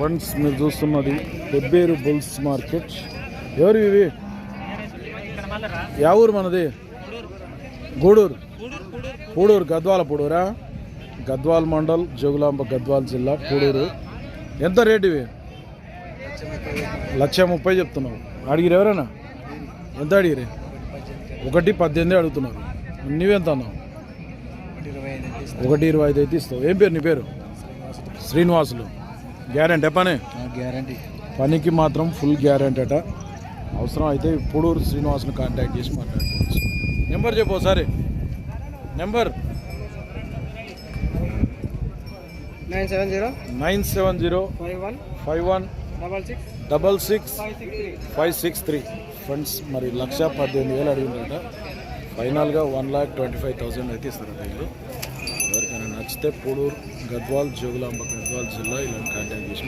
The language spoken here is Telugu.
ఫ్రెండ్స్ మీరు చూస్తున్నది పెబ్బేరు బుల్స్ మార్కెట్. ఎవరు ఇవి? యా ఊరు మనది? గూడూరు. పూడూరు గద్వాల పూడూరా? గద్వాల్ మండల్ జోగులాంబ గద్వాల్ జిల్లా పూడూరు. ఎంత రేటు ఇవి? లక్ష ముప్పై చెప్తున్నావు అడిగిరు ఎవరైనా? ఎంత అడిగిరి ఒకటి పద్దెనిమిది అడుగుతున్నారు. నువ్వెంత అన్నావు? ఒకటి ఇరవై ఐదు అయితే ఇస్తావు. ఏం పేరు నీ పేరు? శ్రీనివాసులు. గ్యారెంటీ పని? గ్యారంటీ. పనికి మాత్రం ఫుల్ గ్యారెంటీ అట. అవసరం అయితే పూడూరు శ్రీనివాసుని కాంటాక్ట్ చేసి మాట్లాడుకోవచ్చు. నెంబర్ చెప్పు ఒకసారి. Number. Nine seven zero nine seven zero five one five one double six double six five six three. Friends మరి లక్ష పద్దెనిమిది వేలు అడిగిందట ఫైనల్గా one lakh twenty five thousand అయితే ఇస్తారట వీళ్ళు. ఎవరికైనా నచ్చితే పూడూరు గద్వాల్ జోగులాంబ గద్వాల్ జిల్లా ఇలాంటి కాంటాక్ట్ చేసి